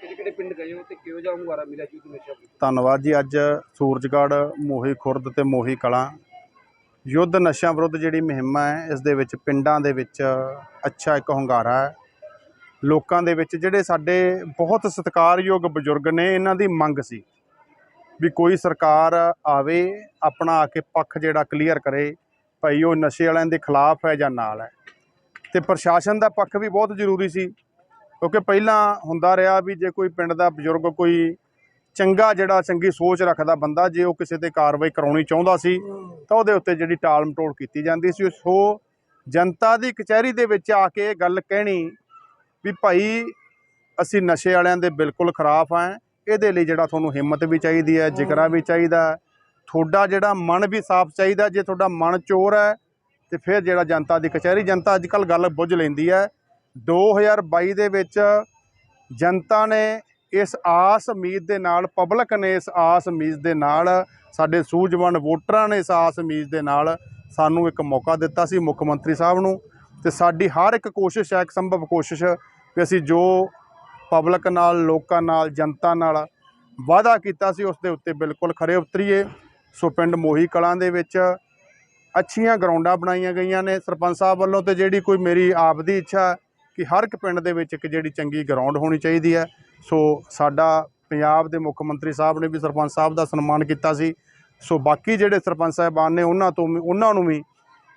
ਕਿਹੜੇ ਪਿੰਡ ਗਏ ਹੋ ਤੇ ਕਿਹੋ ਜਿਹਾ ਹੁੰਗਾਰਾ ਮਿਲਿਆ ਜੀ ਤੁਹਾਨੂੰ ਧੰਨਵਾਦ ਜੀ, ਅੱਜ ਸੂਰਜਗੜ੍ਹ, ਮੋਹੀ ਖੁਰਦ ਤੇ ਮੋਹੀ ਕਲਾਂ। ਯੁੱਧ ਨਸ਼ਿਆਂ ਵਿਰੁੱਧ ਜਿਹੜੀ ਮੁਹਿੰਮ ਹੈ, ਇਸ ਦੇ ਵਿੱਚ ਪਿੰਡਾਂ ਦੇ ਵਿੱਚ ਅੱਛਾ ਇੱਕ ਹੁੰਗਾਰਾ ਹੈ। ਲੋਕਾਂ ਦੇ ਵਿੱਚ ਜਿਹੜੇ ਸਾਡੇ ਬਹੁਤ ਸਤਿਕਾਰਯੋਗ ਬਜ਼ੁਰਗ ਨੇ, ਇਹਨਾਂ ਦੀ ਮੰਗ ਸੀ ਵੀ ਕੋਈ ਸਰਕਾਰ ਆਵੇ, ਆਪਣਾ ਆ ਕੇ ਪੱਖ ਜਿਹੜਾ ਕਲੀਅਰ ਕਰੇ। ਭਾਈ, ਉਹ ਨਸ਼ੇ ਵਾਲਿਆਂ ਦੇ ਖਿਲਾਫ ਹੈ ਜਾਂ ਨਾਲ ਹੈ। ਤੇ ਪ੍ਰਸ਼ਾਸਨ ਦਾ ਪੱਖ ਵੀ ਬਹੁਤ ਜ਼ਰੂਰੀ ਸੀ, ਕਿਉਂਕਿ ਪਹਿਲਾਂ ਹੁੰਦਾ ਰਿਹਾ ਵੀ ਜੇ ਕੋਈ ਪਿੰਡ ਦਾ ਬਜ਼ੁਰਗ ਕੋਈ ਚੰਗਾ ਜਿਹੜਾ ਚੰਗੀ ਸੋਚ ਰੱਖਦਾ ਬੰਦਾ, ਜੇ ਉਹ ਕਿਸੇ ਤੇ ਕਾਰਵਾਈ ਕਰਾਉਣੀ ਚਾਹੁੰਦਾ ਸੀ, ਤਾਂ ਉਹਦੇ ਉੱਤੇ ਜਿਹੜੀ ਟਾਲ ਮਟੋਲ ਕੀਤੀ ਜਾਂਦੀ ਸੀ। ਸੋ ਜਨਤਾ ਦੀ ਕਚਹਿਰੀ ਦੇ ਵਿੱਚ ਆ ਕੇ ਇਹ ਗੱਲ ਕਹਿਣੀ ਵੀ ਭਾਈ, ਅਸੀਂ ਨਸ਼ੇ ਵਾਲਿਆਂ ਦੇ ਬਿਲਕੁਲ ਖਿਲਾਫ ਆਂ ਇਹਦੇ ਲਈ ਜਿਹੜਾ ਤੁਹਾਨੂੰ ਹਿੰਮਤ ਵੀ ਚਾਹੀਦੀ ਹੈ, ਜਿਗਰਾ ਵੀ ਚਾਹੀਦਾ ਤੁਹਾਡਾ ਜਿਹੜਾ ਮਨ ਵੀ ਸਾਫ਼ ਚਾਹੀਦਾ, ਜੇ ਤੁਹਾਡਾ ਮਨ ਚੋਰ ਹੈ, ਤੇ ਫਿਰ ਜਿਹੜਾ ਜਨਤਾ ਦੀ ਕਚਹਿਰੀ, ਜਨਤਾ ਅੱਜ ਕੱਲ ਗੱਲ ਬੁੱਝ ਲੈਂਦੀ ਹੈ। 2022 ਦੇ ਵਿੱਚ ਜਨਤਾ ਨੇ ਇਸ ਆਸ ਉਮੀਦ ਦੇ ਨਾਲ, ਪਬਲਿਕ ਨੇ ਇਸ ਆਸ ਉਮੀਦ ਦੇ ਨਾਲ, ਸਾਡੇ ਸੂਝਵਾਨ ਵੋਟਰਾਂ ਨੇ ਇਸ ਆਸ ਉਮੀਦ ਦੇ ਨਾਲ ਸਾਨੂੰ ਇੱਕ ਮੌਕਾ ਦਿੱਤਾ ਸੀ ਮੁੱਖ ਮੰਤਰੀ ਸਾਹਿਬ ਨੂੰ। ਤੇ ਸਾਡੀ ਹਰ ਇੱਕ ਕੋਸ਼ਿਸ਼ ਹੈ, ਇੱਕ ਸੰਭਵ ਕੋਸ਼ਿਸ਼ ਕਿ ਅਸੀਂ ਜੋ ਪਬਲਿਕ ਨਾਲ, ਲੋਕਾਂ ਨਾਲ, ਜਨਤਾ ਨਾਲ ਵਾਅਦਾ ਕੀਤਾ ਸੀ, ਉਸ ਦੇ ਉੱਤੇ ਬਿਲਕੁਲ ਖਰੇ ਉਤਰੀਏ। ਸੋ ਪਿੰਡ ਮੋਹੀ ਕਲਾਂ ਦੇ ਵਿੱਚ ਅੱਛੀਆਂ ਗਰਾਊਂਡਾਂ ਬਣਾਈਆਂ ਗਈਆਂ ਨੇ। ਸਰਪੰਚ ਸਾਹਿਬ ਵੱਲੋਂ ਤੇ ਜਿਹੜੀ ਕੋਈ ਮੇਰੀ ਆਪ ਦੀ ਇੱਛਾ ਕਿ ਹਰ ਇੱਕ ਪਿੰਡ ਦੇ ਵਿੱਚ ਇੱਕ ਜਿਹੜੀ ਚੰਗੀ ਗਰਾਊਂਡ ਹੋਣੀ ਚਾਹੀਦੀ ਹੈ। ਸੋ ਸਾਡਾ ਪੰਜਾਬ ਦੇ ਮੁੱਖ ਮੰਤਰੀ ਸਾਹਿਬ ਨੇ ਵੀ ਸਰਪੰਚ ਸਾਹਿਬ ਦਾ ਸਨਮਾਨ ਕੀਤਾ ਸੀ। ਸੋ ਬਾਕੀ ਜਿਹੜੇ ਸਰਪੰਚ ਸਾਹਿਬਾਨ ਨੇ ਉਹਨਾਂ ਤੋਂ ਵੀ- ਉਹਨਾਂ ਨੂੰ ਵੀ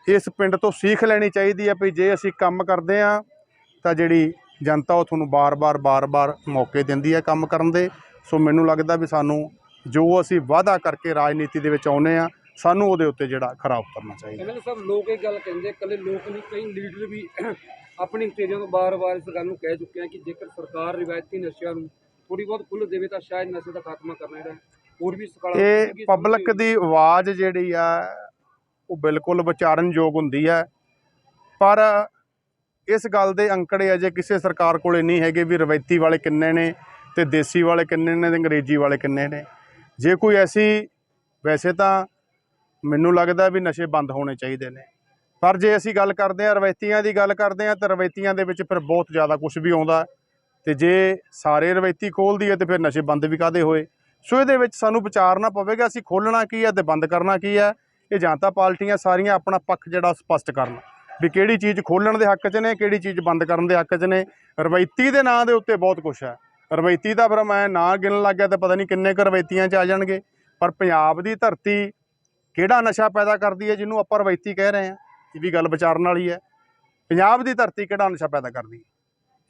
ਇਸ ਪਿੰਡ ਤੋਂ ਸਿੱਖ ਲੈਣੀ ਚਾਹੀਦੀ ਹੈ ਵੀ ਜੇ ਅਸੀਂ ਕੰਮ ਕਰਦੇ ਹਾਂ ਤਾਂ ਜਿਹੜੀ ਜਨਤਾ ਉਹ ਤੁਹਾਨੂੰ ਬਾਰ-ਬਾਰ ਬਾਰ-ਬਾਰ ਮੌਕੇ ਦਿੰਦੀ ਹੈ ਕੰਮ ਕਰਨ ਦੇ। ਸੋ ਮੈਨੂੰ ਲੱਗਦਾ ਵੀ ਸਾਨੂੰ ਜੋ ਅਸੀਂ ਵਾਅਦਾ ਕਰਕੇ ਰਾਜਨੀਤੀ ਦੇ ਵਿੱਚ ਆਉਨੇ ਆ ਸਾਨੂੰ ਉਹਦੇ ਉੱਤੇ ਜਿਹੜਾ ਖਰਾ ਉਤਰਨਾ ਚਾਹੀਦਾ। ਐਮਐਲਏ ਸਾਹਿਬ ਲੋਕ ਇਹ ਗੱਲ ਕਹਿੰਦੇ ਇਕੱਲੇ ਲੋਕ ਨਹੀਂ ਕਈ ਲੀਡਰ ਵੀ ਆਪਣੀ ਸਟੇਜਾਂ ਤੋਂ ਬਾਰ-ਬਾਰ ਇਸ ਗੱਲ ਨੂੰ ਕਹਿ ਚੁੱਕੇ ਆ ਕਿ ਜੇਕਰ ਸਰਕਾਰ ਰਿਵਾਇਤੀ ਨਸ਼ਿਆਂ ਨੂੰ ਥੋੜੀ ਬਹੁਤ ਖੁੱਲ੍ਹ ਦੇਵੇ ਤਾਂ ਸ਼ਾਇਦ ਨਸ਼ੇ ਦਾ ਖਾਤਮਾ ਕਰਨਾ ਜਿਹੜਾ ਹੋਰ ਵੀ ਸਕਾਲਾ ਇਹ ਪਬਲਿਕ ਦੀ ਆਵਾਜ਼ ਜਿਹੜੀ ਆ ਉਹ ਬਿਲਕੁਲ ਵਿਚਾਰਨਯੋਗ ਹੁੰਦੀ ਹੈ। ਪਰ ਇਸ ਗੱਲ ਦੇ ਅੰਕੜੇ ਅਜੇ ਕਿਸੇ ਸਰਕਾਰ ਕੋਲੇ ਨਹੀਂ ਹੈਗੇ ਵੀ ਰਵਾਇਤੀ ਵਾਲੇ ਕਿੰਨੇ ਨੇ ਤੇ ਦੇਸੀ ਵਾਲੇ ਕਿੰਨੇ ਨੇ ਤੇ ਅੰਗਰੇਜ਼ੀ ਵਾਲੇ ਕਿੰਨੇ ਨੇ। ਜੇ ਕੋਈ ਐਸੀ, ਵੈਸੇ ਤਾਂ ਮੈਨੂੰ ਲੱਗਦਾ ਵੀ ਨਸ਼ੇ ਬੰਦ ਹੋਣੇ ਚਾਹੀਦੇ ਨੇ। ਪਰ ਜੇ ਅਸੀਂ ਗੱਲ ਕਰਦੇ ਹਾਂ, ਰਵਾਇਤੀਆਂ ਦੀ ਗੱਲ ਕਰਦੇ ਹਾਂ, ਤਾਂ ਰਵਾਇਤੀਆਂ ਦੇ ਵਿੱਚ ਫਿਰ ਬਹੁਤ ਜ਼ਿਆਦਾ ਕੁਝ ਵੀ ਆਉਂਦਾ। ਹੈ। ਤੇ ਜੇ ਸਾਰੇ ਰਵਾਇਤੀ ਖੋਲ੍ਹਦੀ ਹੈ ਤੇ ਫਿਰ ਨਸ਼ੇ ਬੰਦ ਵੀ ਕਾਦੇ ਹੋਏ? ਸੋ ਇਹਦੇ ਵਿੱਚ ਸਾਨੂੰ ਵਿਚਾਰਨਾ ਪਵੇਗਾ, ਅਸੀਂ ਖੋਲ੍ਹਣਾ ਕੀ ਹੈ ਤੇ ਬੰਦ ਕਰਨਾ ਕੀ ਹੈ? ਇਹ ਜਾਂ ਤਾਂ ਪਾਰਟੀਆਂ ਸਾਰੀਆਂ ਆਪਣਾ ਪੱਖ ਜਿਹੜਾ ਸਪਸ਼ਟ ਕਰਨ। ਵੀ ਕਿਹੜੀ ਚੀਜ਼ ਖੋਲ੍ਹਣ ਦੇ ਹੱਕ 'ਚ ਨੇ, ਕਿਹੜੀ ਚੀਜ਼ ਬੰਦ ਕਰਨ ਦੇ ਹੱਕ 'ਚ ਨੇ। ਰਵਾਇਤੀ ਦੇ ਨਾਂ ਦੇ ਉੱਤੇ ਬਹੁਤ ਕੁਝ ਹੈ। ਰਵਾਇਤੀ ਦਾ ਫਿਰ ਮੈਂ ਨਾ ਗਿਣਨ ਲੱਗ ਗਿਆ ਤਾਂ ਪਤਾ ਨਹੀਂ ਕਿੰਨੇ ਕੁ ਰਵਾਇਤੀਆਂ 'ਚ ਆ ਜਾਣਗੇ। ਪਰ ਪੰਜਾਬ ਦੀ ਧਰਤੀ ਕਿਹੜਾ ਨਸ਼ਾ ਪੈਦਾ ਕਰਦੀ ਹੈ ਜਿਹਨੂੰ ਆਪਾਂ ਰਵਾਇਤੀ ਕਹਿ ਰਹੇ ਹਾਂ? ਇਹ ਵੀ ਗੱਲ ਵਿਚਾਰਨ ਵਾਲੀ ਹੈ। ਪੰਜਾਬ ਦੀ ਧਰਤੀ ਕਿਹੜਾ ਨਸ਼ਾ ਪੈਦਾ ਕਰਦੀ ਹੈ?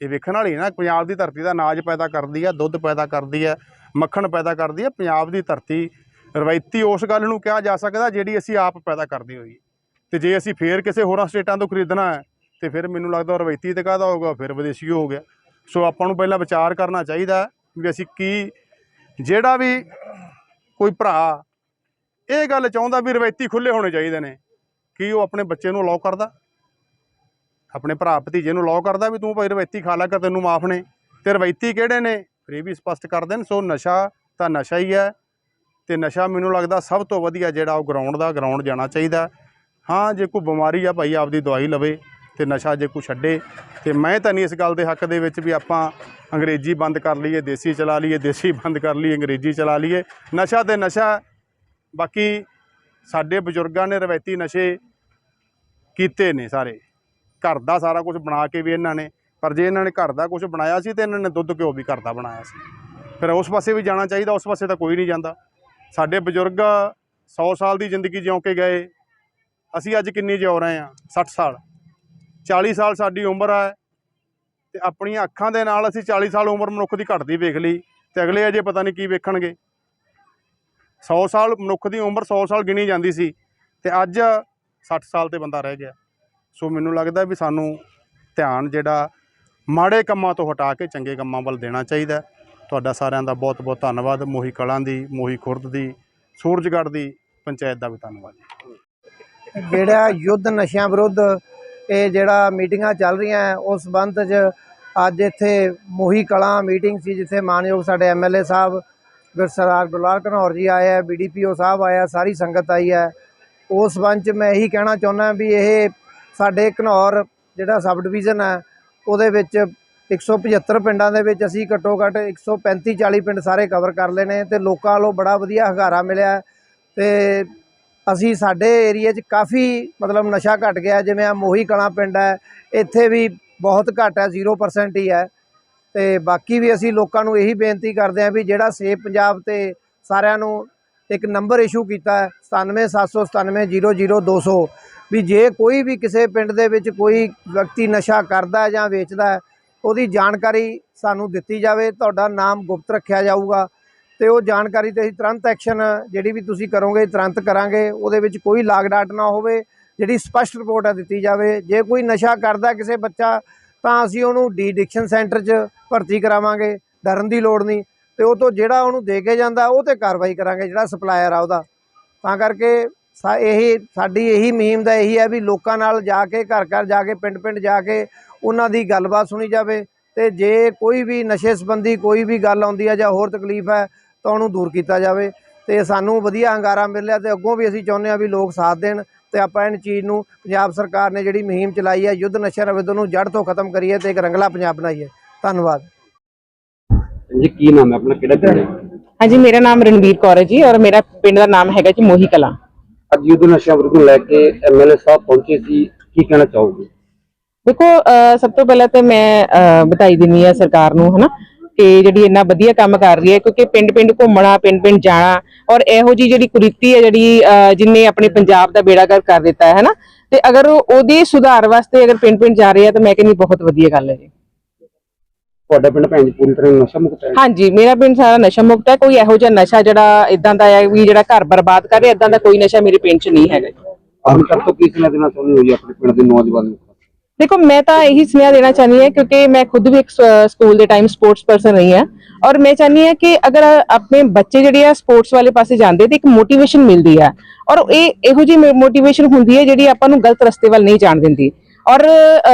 ਇਹ ਵੇਖਣ ਵਾਲੀ ਨਾ, ਪੰਜਾਬ ਦੀ ਧਰਤੀ ਦਾ ਅਨਾਜ ਪੈਦਾ ਕਰਦੀ ਹੈ, ਦੁੱਧ ਪੈਦਾ ਕਰਦੀ ਹੈ, ਮੱਖਣ ਪੈਦਾ ਕਰਦੀ ਹੈ। ਪੰਜਾਬ ਦੀ ਧਰਤੀ ਰਵਾਇਤੀ ਉਸ ਗੱਲ ਨੂੰ ਕਿਹਾ ਜਾ ਸਕਦਾ ਜਿਹੜੀ ਅਸੀਂ ਆਪ ਪੈਦਾ ਕਰਦੇ ਹੋਈਏ ਤੇ ਜੇ ਅਸੀਂ ਫੇਰ ਕਿਸੇ ਹੋਰਾਂ ਸਟੇਟਾਂ ਤੋਂ ਖਰੀਦਣਾ ਹੈ, ਤੇ ਫਿਰ ਮੈਨੂੰ ਲੱਗਦਾ ਰਵਾਇਤੀ ਤੇ ਕਾਹਦਾ ਹੋਊਗਾ, ਫਿਰ ਵਿਦੇਸ਼ੀ ਹੋ ਗਿਆ। ਸੋ ਆਪਾਂ ਨੂੰ ਪਹਿਲਾਂ ਵਿਚਾਰ ਕਰਨਾ ਚਾਹੀਦਾ ਵੀ ਅਸੀਂ ਕੀ, ਜਿਹੜਾ ਵੀ ਕੋਈ ਭਰਾ ਇਹ ਗੱਲ ਚਾਹੁੰਦਾ ਵੀ ਰਵਾਇਤੀ ਖੁੱਲੇ ਹੋਣੇ ਚਾਹੀਦੇ ਨੇ, ਕੀ ਉਹ ਆਪਣੇ ਬੱਚੇ ਨੂੰ ਅਲਾਉ ਕਰਦਾ? ਆਪਣੇ ਭਰਾ ਭਤੀਜੇ ਨੂੰ ਅਲਾਉ ਕਰਦਾ ਵੀ ਤੂੰ ਭਾਈ ਰਵਾਇਤੀ ਖਾ ਲਾ ਕਰ ਤੈਨੂੰ ਮਾਫ ਨੇ? ਤੇ ਰਵਾਇਤੀ ਕਿਹੜੇ ਨੇ? ਫਿਰ ਇਹ ਵੀ ਸਪਸ਼ਟ ਕਰ ਦੇਣ, ਸੋ ਨਸ਼ਾ ਤਾਂ ਨਸ਼ਾ ਹੀ ਹੈ ਤੇ ਨਸ਼ਾ ਮੈਨੂੰ ਲੱਗਦਾ ਸਭ ਤੋਂ ਵਧੀਆ ਜਿਹੜਾ ਉਹ ਗਰਾਊਂਡ ਦਾ ਗਰਾਊਂਡ ਜਾਣਾ ਚਾਹੀਦਾ। ਹਾਂ, ਜੇ ਕੋਈ ਬਿਮਾਰੀ ਆ ਭਾਈ ਆਪਦੀ ਦਵਾਈ ਲਵੇ ਤੇ ਨਸ਼ਾ ਜੇ ਕੋਈ ਛੱਡੇ, ਤੇ ਮੈਂ ਤਾਂ ਨਹੀਂ ਇਸ ਗੱਲ ਦੇ ਹੱਕ ਦੇ ਵਿੱਚ ਵੀ ਆਪਾਂ ਅੰਗਰੇਜ਼ੀ ਬੰਦ ਕਰ ਲਈਏ, ਦੇਸੀ ਚਲਾ ਲਈਏ, ਦੇਸੀ ਬੰਦ ਕਰ ਲਈਏ, ਅੰਗਰੇਜ਼ੀ ਚਲਾ ਲਈਏ। ਨਸ਼ਾ ਤੇ ਨਸ਼ਾ, ਬਾਕੀ ਸਾਡੇ ਬਜ਼ੁਰਗਾਂ ਨੇ ਰਵਾਇਤੀ ਨਸ਼ੇ ਕੀਤੇ ਨੇ ਸਾਰੇ। ਘਰ ਦਾ ਸਾਰਾ ਕੁਝ ਬਣਾ ਕੇ ਵੀ ਇਹਨਾਂ ਨੇ, ਪਰ ਜੇ ਇਹਨਾਂ ਨੇ ਘਰ ਦਾ ਕੁਝ ਬਣਾਇਆ ਸੀ ਤੇ ਇਹਨਾਂ ਨੇ ਦੁੱਧ ਘਿਓ ਵੀ ਘਰ ਦਾ ਬਣਾਇਆ ਸੀ। ਫਿਰ ਉਸ ਪਾਸੇ ਵੀ ਜਾਣਾ ਚਾਹੀਦਾ, ਉਸ ਪਾਸੇ ਤਾਂ ਕੋਈ ਨਹੀਂ ਜਾਂਦਾ। ਸਾਡੇ ਬਜ਼ੁਰਗ 100 ਸਾਲ ਦੀ ਜ਼ਿੰਦਗੀ ਜਿਉਂ ਕੇ ਗਏ। ਅਸੀਂ ਅੱਜ ਕਿੰਨੀ ਜਿਉ ਰਹੇ ਹਾਂ? 60 ਸਾਲ। 40 ਸਾਲ ਸਾਡੀ ਉਮਰ ਹੈ ਤੇ ਆਪਣੀਆਂ ਅੱਖਾਂ ਦੇ ਨਾਲ ਅਸੀਂ 40 ਸਾਲ ਉਮਰ ਮਨੁੱਖ ਦੀ ਘਟਦੀ ਵੇਖ ਲਈ ਤੇ ਅਗਲੇ ਅਜੇ ਪਤਾ ਨਹੀਂ ਕੀ ਵੇਖਣਗੇ। 100 ਸਾਲ ਮਨੁੱਖ ਦੀ ਉਮਰ 100 ਸਾਲ ਗਿਣੀ ਜਾਂਦੀ ਸੀ ਤੇ ਅੱਜ 60 ਸਾਲ ਤੇ ਬੰਦਾ ਰਹਿ ਗਿਆ। ਸੋ ਮੈਨੂੰ ਲੱਗਦਾ ਵੀ ਸਾਨੂੰ ਧਿਆਨ ਜਿਹੜਾ ਮਾੜੇ ਕੰਮਾਂ ਤੋਂ ਹਟਾ ਕੇ ਚੰਗੇ ਕੰਮਾਂ ਵੱਲ ਦੇਣਾ ਚਾਹੀਦਾ। ਤੁਹਾਡਾ ਸਾਰਿਆਂ ਦਾ ਬਹੁਤ ਬਹੁਤ ਧੰਨਵਾਦ। ਮੋਹੀ ਕਲਾਂ ਦੀ, ਮੋਹੀ ਖੁਰਦ ਦੀ, ਸੂਰਜਗੜ੍ਹ ਦੀ ਪੰਚਾਇਤ ਦਾ ਵੀ ਧੰਨਵਾਦ। ਜਿਹੜਾ ਯੁੱਧ ਨਸ਼ਿਆਂ ਵਿਰੁੱਧ ਇਹ ਜਿਹੜਾ ਮੀਟਿੰਗਾਂ ਚੱਲ ਰਹੀਆਂ ਉਸ ਸੰਬੰਧ 'ਚ ਅੱਜ ਇੱਥੇ ਮੋਹੀ ਕਲਾਂ ਮੀਟਿੰਗ ਸੀ, ਜਿੱਥੇ ਮਾਨਯੋਗ ਸਾਡੇ ਐਮਐਲਏ ਸਾਹਿਬ ਗੁਰਸਰਾਰ ਗੁਲਾਰ ਘਨੌਰ ਜੀ ਆਏ ਹੈ ਬੀਡੀਪੀਓ ਸਾਹਿਬ ਆਇਆ ਸਾਰੀ ਸੰਗਤ ਆਈ ਹੈ। ਉਸ ਸੰਬੰਧ 'ਚ ਮੈਂ ਇਹੀ ਕਹਿਣਾ ਚਾਹੁੰਦਾ ਵੀ ਇਹ ਸਾਡੇ ਘਨੌਰ ਜਿਹੜਾ ਸਬ ਡਿਵੀਜ਼ਨ ਹੈ, ਉਹਦੇ ਵਿੱਚ 175 ਪਿੰਡਾਂ ਦੇ ਵਿੱਚ ਅਸੀਂ ਘੱਟੋ ਘੱਟ 135 40 ਪਿੰਡ ਸਾਰੇ ਕਵਰ ਕਰ ਲਏ ਨੇ ਤੇ ਲੋਕਾਂ ਵੱਲੋਂ ਬੜਾ ਵਧੀਆ ਹੰਗਾਰਾ ਮਿਲਿਆ ਹੈ ਤੇ ਅਸੀਂ ਸਾਡੇ ਏਰੀਆ 'ਚ ਕਾਫੀ ਮਤਲਬ ਨਸ਼ਾ ਘਟ ਗਿਆ ਜਿਵੇਂ ਆ ਮੋਹੀ ਕਲਾਂ ਪਿੰਡ ਹੈ, ਇੱਥੇ ਵੀ ਬਹੁਤ ਘੱਟ ਹੈ 0% ਹੀ ਹੈ। ਤੇ ਬਾਕੀ ਵੀ ਅਸੀਂ ਲੋਕਾਂ ਨੂੰ ਇਹੀ ਬੇਨਤੀ ਕਰਦੇ ਹਾਂ ਵੀ ਜਿਹੜਾ ਸੇਫ ਪੰਜਾਬ ਤੇ ਸਾਰਿਆਂ ਨੂੰ ਇੱਕ ਨੰਬਰ ਇਸ਼ੂ ਕੀਤਾ ਹੈ 9779700200 ਵੀ ਜੇ ਕੋਈ ਵੀ ਕਿਸੇ ਪਿੰਡ ਦੇ ਵਿੱਚ ਕੋਈ ਵਿਅਕਤੀ ਨਸ਼ਾ ਕਰਦਾ ਜਾਂ ਵੇਚਦਾ ਉਹਦੀ ਜਾਣਕਾਰੀ ਸਾਨੂੰ ਦਿੱਤੀ ਜਾਵੇ, ਤੁਹਾਡਾ ਨਾਮ ਗੁਪਤ ਰੱਖਿਆ ਜਾਊਗਾ। ਤੇ ਉਹ ਜਾਣਕਾਰੀ ਤੇ ਅਸੀਂ ਤੁਰੰਤ ਐਕਸ਼ਨ ਜਿਹੜੀ ਵੀ ਤੁਸੀਂ ਕਰੋਗੇ, ਤੁਰੰਤ ਕਰਾਂਗੇ। ਉਹਦੇ ਵਿੱਚ ਕੋਈ ਲਾਗ ਡਾਟ ਨਾ ਹੋਵੇ, ਜਿਹੜੀ ਸਪਸ਼ਟ ਰਿਪੋਰਟ ਹੈ ਦਿੱਤੀ ਜਾਵੇ। ਜੇ ਕੋਈ ਨਸ਼ਾ ਕਰਦਾ ਕਿਸੇ ਬੱਚਾ, ਤਾਂ ਅਸੀਂ ਉਹਨੂੰ ਡੀ ਡਿਕਸ਼ਨ ਸੈਂਟਰ 'ਚ ਭਰਤੀ ਕਰਾਵਾਂਗੇ, ਡਰਨ ਦੀ ਲੋੜ ਨਹੀਂ। ਤੇ ਉਹ ਤੋਂ ਜਿਹੜਾ ਉਹਨੂੰ ਦੇ ਕੇ ਜਾਂਦਾ, ਉਹ ਤੇ ਕਾਰਵਾਈ ਕਰਾਂਗੇ, ਜਿਹੜਾ ਸਪਲਾਇਰ ਆ ਉਹਦਾ। ਤਾਂ ਕਰਕੇ ਸਾ ਇਹੀ ਸਾਡੀ ਇਹੀ ਮੁਹਿੰਮ ਦਾ ਇਹੀ ਹੈ ਵੀ ਲੋਕਾਂ ਨਾਲ ਜਾ ਕੇ, ਘਰ ਘਰ ਜਾ ਕੇ, ਪਿੰਡ ਪਿੰਡ ਜਾ ਕੇ ਉਹਨਾਂ ਦੀ ਗੱਲਬਾਤ ਸੁਣੀ ਜਾਵੇ। ਤੇ ਜੇ ਕੋਈ ਵੀ ਨਸ਼ੇ ਸੰਬੰਧੀ ਕੋਈ ਵੀ ਗੱਲ ਆਉਂਦੀ ਹੈ ਜਾਂ ਹੋਰ ਤਕਲੀਫ ਹੈ ਤਾਂ ਉਹਨੂੰ ਦੂਰ ਕੀਤਾ ਜਾਵੇ ਤੇ ਸਾਨੂੰ ਵਧੀਆ ਹੰਗਾਰਾ ਮਿਲਿਆ ਤੇ ਅੱਗੋਂ ਵੀ ਅਸੀਂ ਚਾਹੁੰਦੇ ਹਾਂ ਵੀ ਲੋਕ ਸਾਥ ਦੇਣ ਤੇ ਆਪਾਂ ਇਹ ਚੀਜ਼ ਨੂੰ ਪੰਜਾਬ ਸਰਕਾਰ ਨੇ ਜਿਹੜੀ ਮੁਹਿੰਮ ਚਲਾਈ ਹੈ ਯੁੱਧ ਨਸ਼ਾ ਵਿਰੁੱਧ ਨੂੰ ਜੜ ਤੋਂ ਖਤਮ ਕਰੀਏ ਤੇ ਇੱਕ ਰੰਗਲਾ ਪੰਜਾਬ ਬਣਾਈਏ। ਧੰਨਵਾਦ। ਜੀ ਕੀ ਨਾਮ ਹੈ ਆਪਣਾ? ਕਿਹੜਾ ਪਿੰਡ ਹੈ? ਹਾਂਜੀ ਮੇਰਾ ਨਾਮ ਰਣਵੀਰ ਕੌਰ ਹੈ ਜੀ ਔਰ ਮੇਰਾ ਪਿੰਡ ਦਾ ਨਾਮ ਹੈਗਾ ਜੀ ਮੋਹੀ ਕਲਾਂ। ਅੱਜ ਯੁੱਧ ਨਸ਼ਿਆਂ ਵਿਰੁੱਧ ਨੂੰ ਲੈ ਕੇ ਐਮਐਲਏ ਸਾਹਿਬ ਪਹੁੰਚੇ ਸੀ ਕੀ ਕਹਿਣਾ ਚਾਹੋਗੇ? ਦੇਖੋ ਅਹ ਸਭ ਤੋਂ ਪਹਿਲਾਂ ਤੇ ਮੈਂ ਅਹ ਵਧਾਈ ਦਿੰਦੀ ਆ ਸਰਕਾਰ ਨੂੰ ਹਨਾ? ਕਿ ਜਿਹੜੀ ਇੰਨਾ ਵਧੀਆ ਕੰਮ ਕਰ ਰਹੀ ਹੈ ਕਿਉਂਕਿ ਪਿੰਡ ਪਿੰਡ ਘੁੰਮਣਾ ਪਿੰਡ ਪਿੰਡ ਜਾਣਾ ਔਰ ਇਹੋ ਜੀ ਜਿਹੜੀ ਕੁਰੀਤੀ ਹੈ ਜਿਹੜੀ ਜਿਨੇ ਆਪਣੇ ਪੰਜਾਬ ਦਾ ਬੇੜਾਗਰ ਕਰ ਦਿੱਤਾ ਹੈ ਹਨਾ ਤੇ ਅਗਰ ਉਹ- ਉਹਦੇ ਸੁਧਾਰ ਵਾਸਤੇ ਅਗਰ ਪਿੰਡ ਪਿੰਡ ਜਾ ਰਹੇ ਆ ਤਾਂ ਮੈਂ ਕਹਿੰਦੀ ਬਹੁਤ ਵਧੀਆ ਗੱਲ ਹੈ ਜੀ। ਤੁਹਾਡਾ ਪਿੰਡ ਭੈਣ ਜੀ ਪੂਰੀ ਤਰ੍ਹਾਂ ਨਸ਼ਾ ਮੁਕਤ ਹੈ? ਹਾਂਜੀ ਮੇਰਾ ਪਿੰਡ ਸਾਰਾ ਨਸ਼ਾ ਮੁਕਤ ਹੈ ਕੋਈ ਇਹੋ ਜਿਹਾ ਨਸ਼ਾ ਜਿਹੜਾ ਇਦਾਂ ਦਾ ਹੈ ਵੀ ਜਿਹੜਾ ਘਰ ਬਰਬਾਦ ਕਰ ਰਿਹਾ ਇਦਾਂ ਦਾ ਕੋਈ ਨਸ਼ਾ ਮੇਰੇ ਪਿੰਡ 'ਚ ਨਹੀਂ ਹੈਗਾ ਜੀ। ਆਮ ਤੌਰ ਤੋਂ ਕੀ ਸੁਣਾ ਦੇਣਾ ਚਾਹੁੰਦੇ ਹੋ ਜੀ ਆਪਣੇ ਪਿੰਡ ਦੇ ਨੌਜਵਾਨ? ਨੂੰ ਦੇਖੋ, ਮੈਂ ਤਾਂ ਇਹੀ ਸੁਨੇਹਾ ਦੇਣਾ ਚਾਹਨੀ ਹਾਂ ਕਿਉਂਕਿ ਮੈਂ ਖੁਦ ਵੀ ਇੱਕ ਸਕੂਲ ਦੇ ਟਾਈਮ ਸਪੋਰਟਸ ਪਰਸਨ ਰਹੀ ਹਾਂ ਔਰ ਮੈਂ ਚਾਹਨੀ ਹਾਂ ਕਿ ਅਗਰ ਆਪਣੇ ਬੱਚੇ ਜਿਹੜੇ ਆ ਸਪੋਰਟਸ ਵਾਲੇ ਪਾਸੇ ਜਾਂਦੇ ਤੇ ਇੱਕ ਮੋਟੀਵੇਸ਼ਨ ਮਿਲਦੀ ਆ ਔਰ ਇਹ ਇਹੋ ਜਿਹੀ ਮੋਟੀਵੇਸ਼ਨ ਹੁੰਦੀ ਹੈ ਜਿਹੜੀ ਆਪਾਂ ਨੂੰ ਗਲਤ ਰਸਤੇ ਵੱਲ ਨਹੀਂ ਜਾਣ ਦਿੰਦੀ। ਔਰ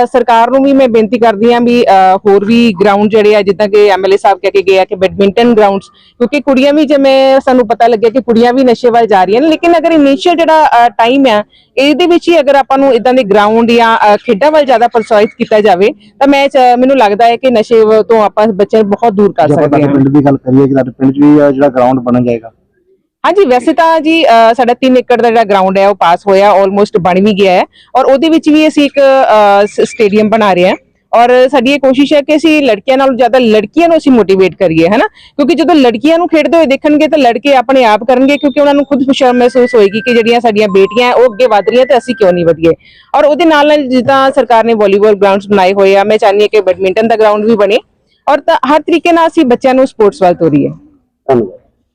ਸਰਕਾਰ ਨੂੰ ਵੀ ਮੈਂ ਬੇਨਤੀ ਕਰਦੀ ਹਾਂ ਵੀ ਹੋਰ ਵੀ ਗਰਾਊਂਡ ਜਿਹੜੇ ਆ ਜਿੱਦਾਂ ਕਿ ਐਮਐਲਏ ਸਾਹਿਬ ਕਹਿ ਕੇ ਗਏ ਆ ਕਿ ਬੈਡਮਿੰਟਨ ਗਰਾਊਂਡਸ ਕਿਉਂਕਿ ਕੁੜੀਆਂ ਵੀ ਜਿਵੇਂ ਸਾਨੂੰ ਪਤਾ ਲੱਗਿਆ ਕਿ ਕੁੜੀਆਂ ਵੀ ਨਸ਼ੇ ਵੱਲ ਜਾ ਰਹੀਆਂ ਨੇ ਲੇਕਿਨ ਅਗਰ ਇਨੀਸ਼ੀਅਲ ਜਿਹੜਾ ਟਾਈਮ ਆ ਇਹਦੇ ਵਿੱਚ ਹੀ ਅਗਰ ਆਪਾਂ ਨੂੰ ਇਦਾਂ ਦੇ ਗਰਾਊਂਡ ਜਾਂ ਖੇਡਾਂ ਵੱਲ ਜ਼ਿਆਦਾ ਪ੍ਰੋਤਸਾਹਿਤ ਕੀਤਾ ਜਾਵੇ ਤਾਂ ਮੈਂ ਮੈਨੂੰ ਲੱਗਦਾ ਹੈ ਕਿ ਨਸ਼ੇ ਤੋਂ ਆਪਾਂ ਬੱਚਿਆਂ ਨੂੰ ਬਹੁਤ ਦੂਰ ਕਰ ਸਕਦੇ ਹਾਂ। ਪਿੰਡ ਦੀ ਗੱਲ ਕਰੀਏ ਕਿ ਤੁਹਾਡੇ ਪਿੰਡ 'ਚ ਵੀ ਜਿਹੜਾ ਗਰਾਊਂਡ ਬਣਨ ਜਾਏਗਾ ਹਾਂਜੀ, ਵੈਸੇ ਤਾਂ ਜੀ ਸਾਡਾ 3 ਏਕੜ ਦਾ ਜਿਹੜਾ ਗਰਾਊਂਡ ਹੈ, ਉਹ ਪਾਸ ਹੋਇਆ ਆਲਮੋਸਟ ਬਣ ਵੀ ਗਿਆ ਹੈ। ਔਰ ਉਹਦੇ ਵਿੱਚ ਵੀ ਅਸੀਂ ਇੱਕ ਸਟੇਡੀਅਮ ਬਣਾ ਰਹੇ ਹਾਂ। ਔਰ ਸਾਡੀ ਇਹ ਕੋਸ਼ਿਸ਼ ਹੈ ਕਿ ਅਸੀਂ ਲੜਕਿਆਂ ਨਾਲੋਂ ਜ਼ਿਆਦਾ ਲੜਕੀਆਂ ਨੂੰ ਅਸੀਂ ਮੋਟੀਵੇਟ ਕਰੀਏ ਹੈਨਾ ਕਿਉਂਕਿ ਜਦੋਂ ਲੜਕੀਆਂ ਨੂੰ ਖੇਡਦੇ ਹੋਏ ਦੇਖਣਗੇ, ਤਾਂ ਲੜਕੇ ਆਪਣੇ ਆਪ ਕਰਨਗੇ, ਕਿਉਂਕਿ ਉਹਨਾਂ ਨੂੰ ਖੁਦ ਖੁਸ਼ੀ ਮਹਿਸੂਸ ਹੋਏਗੀ ਕਿ ਜਿਹੜੀਆਂ ਸਾਡੀਆਂ ਬੇਟੀਆਂ ਉਹ ਅੱਗੇ ਵਧ ਰਹੀਆਂ ਤੇ ਅਸੀਂ ਕਿਉਂ ਨਹੀਂ ਵਧੀਏ? ਔਰ ਉਹਦੇ ਨਾਲ ਨਾਲ ਜਿੱਦਾਂ ਸਰਕਾਰ ਨੇ ਵਾਲੀਬਾਲ ਗਰਾਊਂਡਸ ਬਣਾਏ ਹੋਏ ਆ, ਮੈਂ ਚਾਹੁੰਦੀ ਹਾਂ ਕਿ ਬੈਡਮਿੰਟਨ ਦਾ ਗਰਾਊਂਡ ਵੀ ਬਣੇ। ਔਰ ਤਾਂ ਹਰ ਤਰੀਕੇ ਨਾਲ ਅਸੀਂ ਬੱਚਿਆਂ ਨੂੰ ਸਪੋਰਟਸ ਵੱਲ ਤੋਰੀਏ। ਧੰਨਵਾਦ।